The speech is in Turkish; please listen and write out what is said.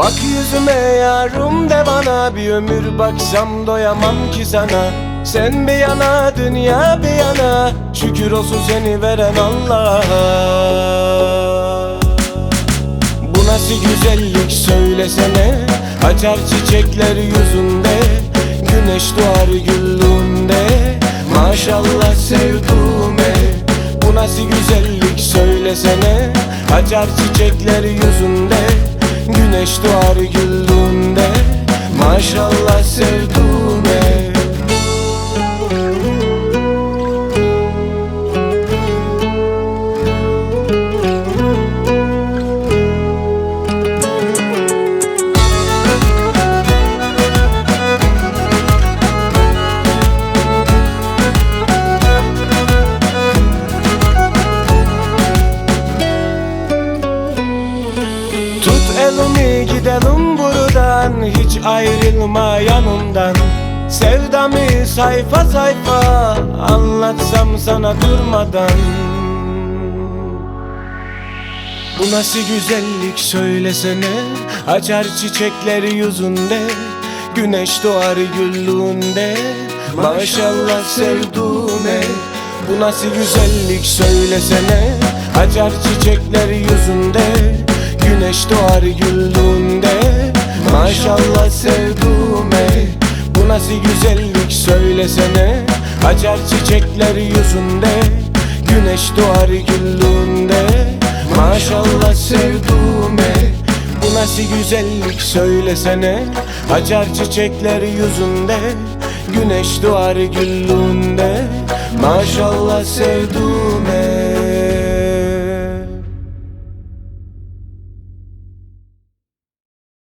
Bak yüzüme yarım de bana Bir ömür baksam doyamam ki sana. Sen bir yana dünya bir yana Şükür olsun seni veren Allah'a. Bu nasıl güzellik söylesene Açar çiçekler yüzünde Güneş doğar güllüğünde. Maşallah sevduğume Bu nasıl güzellik söylesene Açar çiçekler yüzünde Güneş doğar güllüğünde Maşallah elimi gidelim buradan Hiç ayrılma yanımdan. Sevdamı sayfa sayfa Anlatsam sana durmadan. Bu nasıl güzellik söylesene Açar çiçekler yüzünde Güneş doğar güllüğünde. Maşallah sevduğume Bu nasıl güzellik söylesene Açar çiçekler yüzünde Güneş doğar güllüğünde Maşallah sevduğume. Bu nasıl güzellik söylesene Açar çiçekler yüzünde. Güneş doğar güllüğünde Maşallah sevduğume. Bu nasıl güzellik söylesene Açar çiçekler yüzünde. Güneş doğar güllüğünde Maşallah sevduğume